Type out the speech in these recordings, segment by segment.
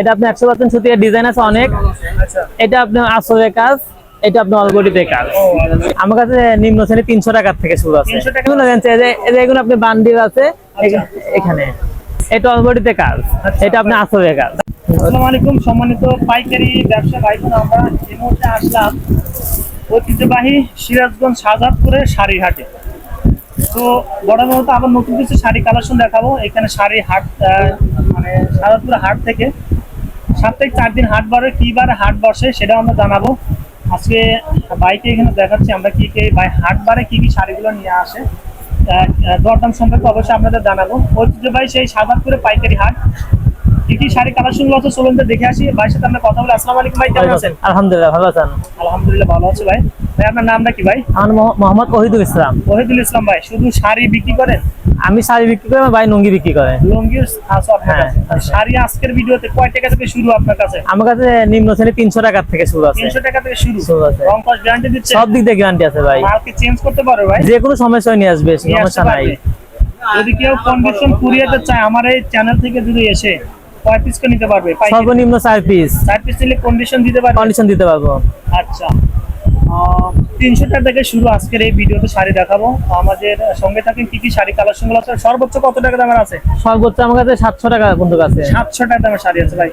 এটা আপনি একশো পার্সেন্ট সুতির ডিজাইন আছে অনেক এটা আপনার আসলে কাজ এটা আপনার অলবডিতে কাজ। আমার কাছে নিম্ন শ্রেণি তিনশো টাকার থেকে শুরু আছে এগুলো আপনি বান্ডিল আছে আচ্ছা। এখানে এটা অলবডিতে কাজ আচ্ছা। এটা আপনি কাজ আসসালামু আলাইকুম সম্মানিত পাইকারি ব্যবসা ভাই আমরা এই মুহূর্তে আসলাম ঐতিহ্যবাহী সিরাজগঞ্জ শাহজাদপুরের শাড়ির হাটে তো বড় মতো আবার নতুন কিছু শাড়ি কালেকশন দেখাবো এখানে শাড়ি হাট মানে শাহজাদপুর হাট থেকে সাপ্তাহিক চার দিন হাট বারে কী বারে হাট বসে সেটাও আমরা জানাব। আজকে বাইকে এখানে দেখাচ্ছি আমরা কী কি বাই হাট বারে কী কী শাড়িগুলো নিয়ে আসে। দরদাম সম্পর্কে অবশ্যই আপনাদের জানাব। ঐতিহ্যবাহী সেই শাহজাদপুরে পাইকারি হাট। কি কি শাড়ি আছে চলুন তো দেখে আসি। ভাইয়ের সাথে আমরা কথা বলে। আসসালামু আলাইকুম ভাই কেমন আছেন? আলহামদুলিল্লাহ ভালো আছেন। আলহামদুলিল্লাহ ভালো আছে ভাই। ভাই আপনার নামটা কি ভাই? আমার মোহাম্মদ ওহিদুল ইসলাম। ওহিদুল ইসলাম ভাই শুধু শাড়ি বিক্রি করেন? আমি শাড়ি বিক্রি করে আমার ভাই লুঙ্গি বিক্রি করে। লুঙ্গির আপনার হ্যাঁ, আছে। শাড়ি আজকের ভিডিওতে কয় টাকা থেকে শুরু আপনার কাছে? আমার কাছে নিম্ন শ্রেণি তিনশো টাকার থেকে শুরু আছে। তিনশো টাকা থেকে শুরু। শুরু আছে। রং গ্যারান্টি দিচ্ছে সব দিক দিয়ে গ্যারান্টি আছে ভাই। মালকে চেঞ্জ করতে পারো ভাই। যে কোনো সমস্যা নিয়ে আসবে সমস্যা নাই। যদি কেউ কন্ডিশন কুরিয়ারতে চায় আমার এই চ্যানেল থেকে যদি এসে কয় পিস নিতে পারবে? সর্বনিম্ন চার পিস চার পিস নিলে কন্ডিশন দিতে পারবে? কন্ডিশন দিতে পারব। আচ্ছা। তিনশো টাকা থেকে শুরু আজকের এই ভিডিওতে শাড়ি দেখাবো। আমাদের সঙ্গে থাকেন কি কি শাড়ি কালেকশনগুলো আছে? সর্বোচ্চ কত টাকা দামের আছে? সর্বোচ্চ আমার কাছে সাতশো টাকা বন্ধু আছে সাতশো টাকা দামের শাড়ি আছে ভাই।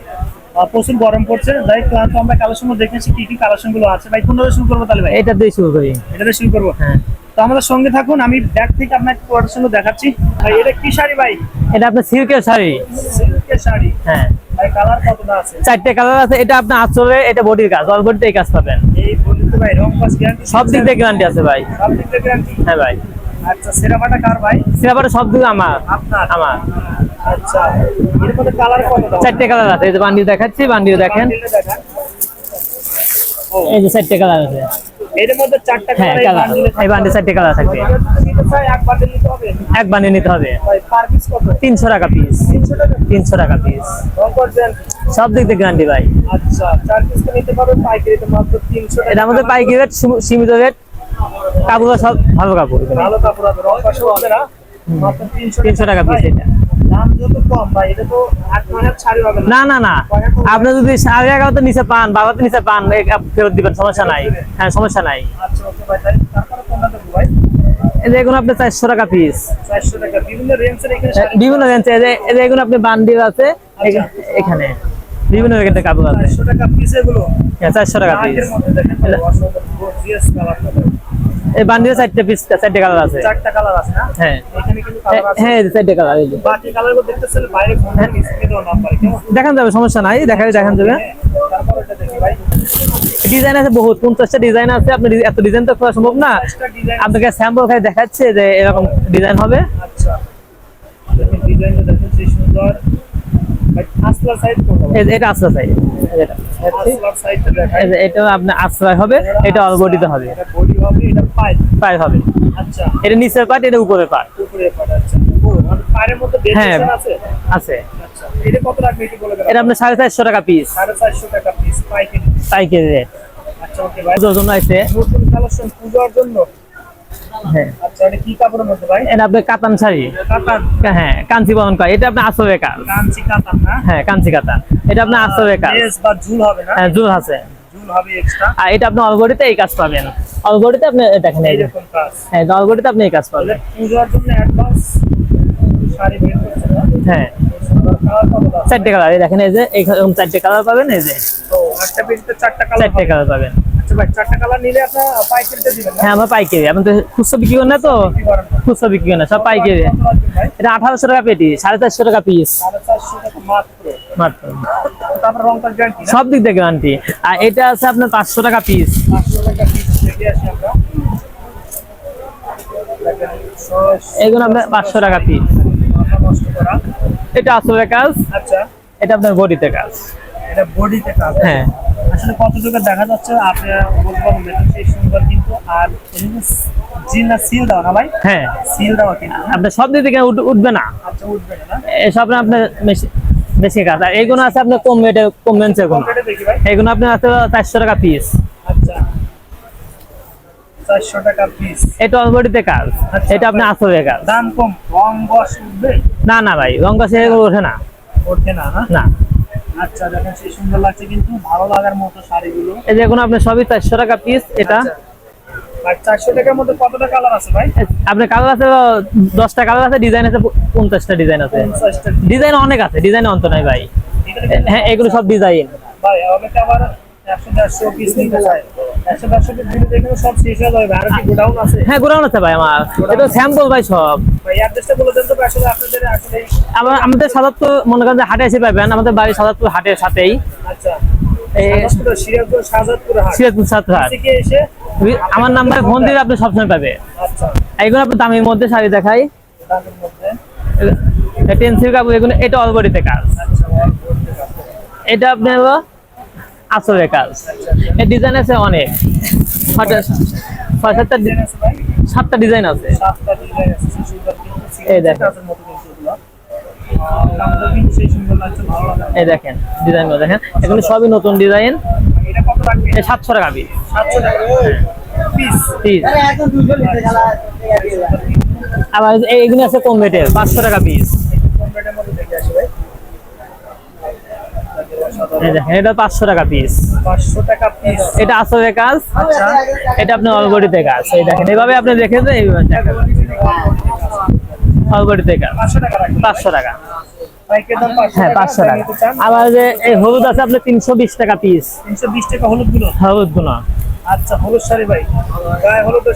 প্রচুর গরম পড়ছে। তাই তো আমরা কালেকশন দেখেছি কি কি কালেকশনগুলো আছে। ভাই কোনটা শুরু করব তাহলে ভাই? এটা দিয়ে শুরু করি। এটাতে শুরু করব? হ্যাঁ। তো আমাদের সঙ্গে থাকুন আমি ব্যাগ থেকে আপনাকে প্রোডাকশন দেখাচ্ছি। ভাই এটা কি শাড়ি ভাই? এটা আপনার সিল্কের শাড়ি। সিল্কের শাড়ি। হ্যাঁ। ভাই কালার কতটা আছে? চারটে কালার আছে। এটা আপনার আসলে এটা বডির কাজ অল বডিতে কাজ পাবেন। এই ভাই? রং পাস গ্যারান্টি সব দিক থেকে গ্যারান্টি আছে ভাই। সব দিক থেকে গ্যারান্টি হ্যাঁ ভাই। আচ্ছা কার ভাই? সব দিক আমার। আপনার? আমার। আচ্ছা এর মধ্যে কালার কতটা চারটে কালার আছে। এই যে বান্ডিল দেখাচ্ছি বান্ডিও দেখেন। এই যে চারটে কালার আছে। এর মধ্যে চারটা হ্যাঁ কালার এই বান্ডিলে এই বান্ডিল চারটে কালার থাকবে। এক বান্ডিল নিতে হবে? এক বান্ডিল নিতে হবে। পার পিস কত? তিনশো টাকা পিস 300 টাকা? তিনশো টাকা পিস সব দিক দিয়ে গ্যারান্টি ভাই। আচ্ছা চার পিস নিতে পারবেন পাইকারিতে মাত্র 300 টাকা। এটা আমাদের পাইকি রেট সীমিত রেট কাপড় সব ভালো কাপড়। ভালো কাপড় হবে রং পাশে হবে না? 300 তিনশো টাকা পিস এটা। না। না না আপনি যদি সাড়ে এগারোতে নিচে পান বারোতে নিচে পান ফেরত দিবেন সমস্যা নাই। হ্যাঁ সমস্যা নাই। আচ্ছা এগুলো আপনার চারশো টাকা পিস বিভিন্ন রেঞ্জে এগুলো আপনি বান্ডিল আছে এখানে। বিভিন্ন রেঞ্জের কাপড় আছে। 400 টাকা পিস চারশো টাকা পিস এই বান্ডিলে চারটে পিস চারটে কালার আছে। চারটা কালার আছে না? হ্যাঁ। এখানে কিন্তু কালার আছে। হ্যাঁ এই যে চারটে কালার বাকি কালারগুলো দেখতেছেন বাইরে ফোন দেওয়া নাম্বার দেখান যাবে সমস্যা নাই দেখা দেখান যাবে। হ্যাঁ, তারপর এটা দেখি ভাই। ডিজাইন আছে বহুত পঞ্চাশটা ডিজাইন আছে আপনি এত ডিজাইন তো করা সম্ভব না। আপনাকে স্যাম্পল খাই দেখাচ্ছে যে এরকম ডিজাইন হবে। আচ্ছা। দেখেন ডিজাইনটা দেখেন সুন্দর। ভাই আসলার সাইজ এটা আশ্রয় সাইজ এটা আপনার আশ্রয় হবে এটা অলবডিতে হবে। পায়ে হবে। আচ্ছা। এটা নিচের এটা উপরের উপরে পাট আচ্ছা। মানে হ্যাঁ। আছে? আচ্ছা। এটা আপনার সাড়ে চারশো টাকা পিস পাইকারি। পাইকারি রেট আচ্ছা ওকে ভাই জন্য আছে নতুন কালেকশন পূজার জন্য হ্যাঁ। আচ্ছা এটা কি কাপড়ের মধ্যে ভাই? এটা আপনার কাতান শাড়ি। কাতান। হ্যাঁ কাঞ্চি বহন করে। এটা আপনার আসবে কাজ কাঞ্চি কাতান না? হ্যাঁ কাঞ্চি কাতান। এটা আপনার আসবে কাজ লেস বা ঝুল হবে না? হ্যাঁ জুল আছে। ঝুল হবে এক্সট্রা আর এটা আপনি অলবডিতে এই কাজ পাবেন। অলবডিতে আপনি দেখেন এই যে। হ্যাঁ অলবডিতে আপনি এই কাজ পাবেন। পূজার জন্য অ্যাডভান্স শাড়ি বের করছে হ্যাঁ। সুন্দর কালার কত দাম চারটে কালার দেখেন এই যে এরকম চারটে কালার পাবেন এই যে। একটা পেজতে চারটা কালার চারটে কালার পাবেন। আচ্ছা ভাই চারটা কালার নিলে আপনার পাইকারিতে দিবেন হ্যাঁ আমার পাইকারি। আপনি তো খুচরা বিক্রি করেন না তো? খুচরা বিক্রি করেন না সব পাইকারি। এটা আঠারোশো টাকা পেটি সাড়ে চারশো টাকা পিস সাড়ে চারশো টাকা মাত্র। মাত্র। তারপর রং গ্যারান্টি সব দিক দিয়ে গ্যারান্টি আর এটা আছে আপনার পাঁচশো টাকা পিস পাঁচশো টাকা পিস দেখে আসি আমরা। এগুলো আপনার পাঁচশো টাকা পিস করা। এটা আসলে কাজ। আচ্ছা। এটা আপনার বডিতে কাজ। এটা বডিতে কাজ। হ্যাঁ। আসলে কতটুকু দেখা যাচ্ছে আপনি বলতে পারবেন না, সেই সুন্দর কিন্তু আর জিনা সিল দাও না ভাই? হ্যাঁ। সিল দেওয়া কিন্তু। আপনার সব দিক থেকে উঠবে না। আচ্ছা উঠবে না এসব না আপনার বেশি কাজ। আর এইগুলো আছে আপনার কম রেটে কম রেঞ্জে এগুলো। আপনার আছে চারশো টাকা পিস আচ্ছা। চারশো টাকা পিস এটা অলবডিতে কাজ। আচ্ছা। এটা আপনার আসলে কাজ। দাম কম। রং উঠবে? না না ভাই রং ওঠে না। ওঠে না না? না। আচ্ছা দেখেন সেই সুন্দর লাগছে কিন্তু ভালো লাগার মতো শাড়িগুলো। এই যে এখন আপনার সবই চারশো টাকা পিস এটা। আচ্ছা। আর চারশো টাকার মধ্যে কতটা কালার আছে ভাই? আপনার কালার আছে দশটা কালার আছে ডিজাইন আছে পঞ্চাশটা ডিজাইন আছে। ডিজাইন অনেক আছে ডিজাইন অন্ত নাই ভাই। হ্যাঁ এগুলো সব ডিজাইন ভাই অনেকে আবার পিস নিতে চায়। হ্যাঁ গোডাউন আছে? ভাই আমার। এটা স্যাম্পল ভাই সব। আমাদের সাদাতপুর মনে করেন যে হাটে এসে পাবেন আমাদের বাড়ি সাদাতপুর হাটের সাথেই। আচ্ছা। আমার নাম্বারে ফোন দিলে আপনি সবসময় পাবে আচ্ছা। এগুলো আপনি দামের মধ্যে শাড়ি দেখাই। টেন্সিল কাপড় এগুলো এটা অলবডিতে কাজ। আচ্ছা পারব। এটা আপনি হলো আসলে কাজ। এর ডিজাইন আছে অনেক। ছয় সাতটা সাতটা ডিজাইন আছে। সাতটা ডিজাইন আছে এই দেখেন। এই দেখেন ডিজাইন দেখেন। এগুলো সবই নতুন ডিজাইন সাতশো টাকা পিস সাতশো টাকা। পিস পিস আবার এই- এইগুলো আছে কম রেটের পাঁচশো টাকা পিস কম রেটের মধ্যে দেখে আসি ভাই? এই দেখেন এটা পাঁচশো টাকা পিস এটা আসলে কাজ। আচ্ছা। এটা আপনি অলবডিতে কাজ। এই দেখেন এভাবে আপনি দেখেছেন এইভাবে দেখেন কাজ। পাঁচশো টাকা রাখবে পাঁচশো টাকা। হ্যাঁ পাঁচশো টাকা। আবার যে এই হলুদ আছে আপনার তিনশো বিশ টাকা পিস তিনশো বিশ টাকা হলুদগুলো হলুদগুলো আচ্ছা হলুদ শাড়ি ভাই।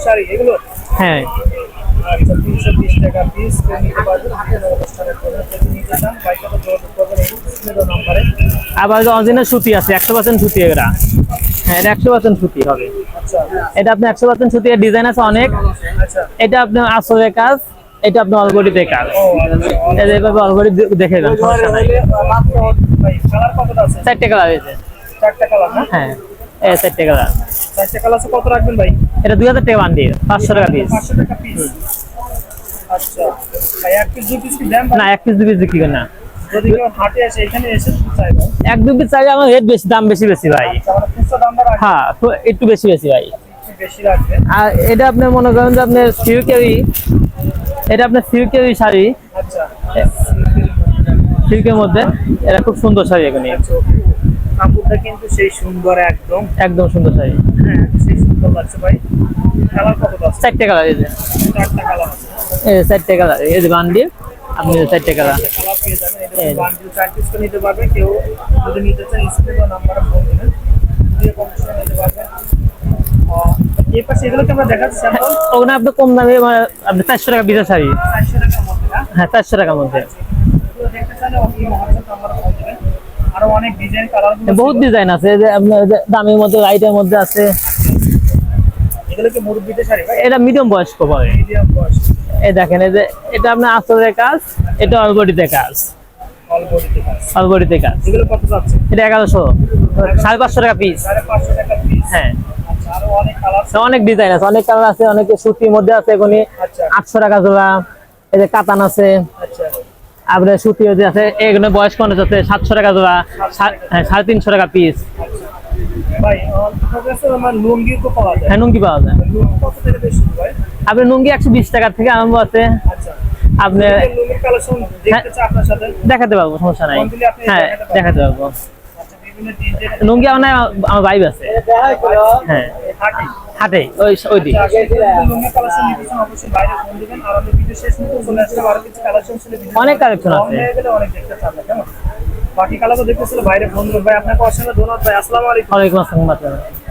শাড়ি এগুলো? হ্যাঁ। আচ্ছা তিনশো বিশ টাকা পিস নিতে পারবেন আপনার অনুষ্ঠানের জন্য যদি নিতে চান বাইকটা যোগাযোগ করবেন এই স্ক্রিনে আবার অরিজিনাল সুতি আছে একশো পার্সেন্ট সুতি এরা হ্যাঁ এটা একশো পার্সেন্ট সুতি হবে। আচ্ছা। এটা আপনি একশো পার্সেন্ট সুতি ডিজাইন আছে অনেক। আচ্ছা। এটা আপনার আসলে কাজ এটা আপনি অলবডিতে কাজ। ও আচ্ছা। এভাবে অলবডি দেখে দেন সমস্যা নাই। চারটে কালার হয়েছে। চারটা কালার হ্যাঁ এই চারটে কালার চারটা কালার কত রাখবেন ভাই? এটা দুই হাজার টাকা বান্ডিল পাঁচশো টাকা পিস পাঁচশো টাকা পিস আচ্ছা। এক পিস দুই পিস কি দেন না এক পিস দু পিস বিক্রি না। যদি কেউ হাটে আসে এখানে এসে যদি এক দু পিস চাইলে আমার রেট বেশি দাম বেশি বেশি ভাই। খুচরা দামটা রাখবেন হ্যাঁ তো একটু বেশি বেশি ভাই। আর এটা আপনি মনে করেন যে আপনার এটা আপনার শাড়ি। আচ্ছা। সিল্কের মধ্যে এটা খুব সুন্দর শাড়ি এখানে কাপড়টা কিন্তু সেই সুন্দর একদম। একদম সুন্দর শাড়ি হ্যাঁ সেই সুন্দর লাগছে ভাই। কালার আছে চারটে কালার এই যে। চারটা কালার এই যে চারটে কালার এই যে বান্ডিল আপনি যে চারটে কালার কালার পেয়ে যাবেন। এই। বান্ডিল চার পিস করে নিতে পারবে। কেউ যদি নিতে চান স্ক্রিন নাম্বারে ফোন দিবেন। দিয়ে কমিশন নিতে পারবেন। এই পাশে এগুলো কি আমরা দেখাচ্ছি স্যাম্পল। ওখানে আপনি কম দামে মানে আপনি চারশো টাকা বিজা শাড়ি। চারশো টাকার মধ্যে হ্যাঁ চারশো টাকার মধ্যে। দেখতে চাইলে অনেক হোয়াটসঅ্যাপ নাম্বারে ফোন দিবেন আরও অনেক ডিজাইন কালার বহুত ডিজাইন আছে যে দামের মধ্যে লাইটের মধ্যে আছে। এগুলো কি মুরব্বিতে শাড়ি এটা মিডিয়াম বয়স্ক মিডিয়াম বয়স এই দেখেন এই যে এটা আপনার আসলের কাজ এটা অলবডিতে কাজ। অল বডিতে কাজ। অলবডিতে কাজ। এগুলো কত যাচ্ছে? এটা এগারোশো সাড়ে পাঁচশো টাকা পিস টাকা পিস হ্যাঁ। আচ্ছা অনেক কালার ডিজাইন আছে অনেক কালার আছে অনেক সুতির মধ্যে আছে এগুলি আচ্ছা। আটশো টাকা জোড়া। এই যে কাতান আছে। আপনার সুতি যে আছে এগুলো বয়স্ক মানুষ আছে? সাতশো টাকা জোড়া হ্যাঁ, সাড়ে তিনশো টাকা পিস হ্যাঁ নুঙ্গি পাওয়া যায়। আপনার লুঙ্গি একশো বিশ টাকা থেকে আরম্ভ আছে। আচ্ছা। আপনি দেখতে পারব সমস্যা নাই। হ্যাঁ দেখাতে পারব। লুঙ্গি আমার আমার বাইব আছে। হ্যাঁ। হাটে ওই ওই দিন কালেকশন কালেকশন অনেক কম আছে। বাকি কালারও দেখতেছিল বাইরে বন্ধু। ভাই আপনাকে অসংখ্য ধন্যবাদ ভাই। আসসালামু আলাইকুম। ওয়ালাইকুম আসসালাম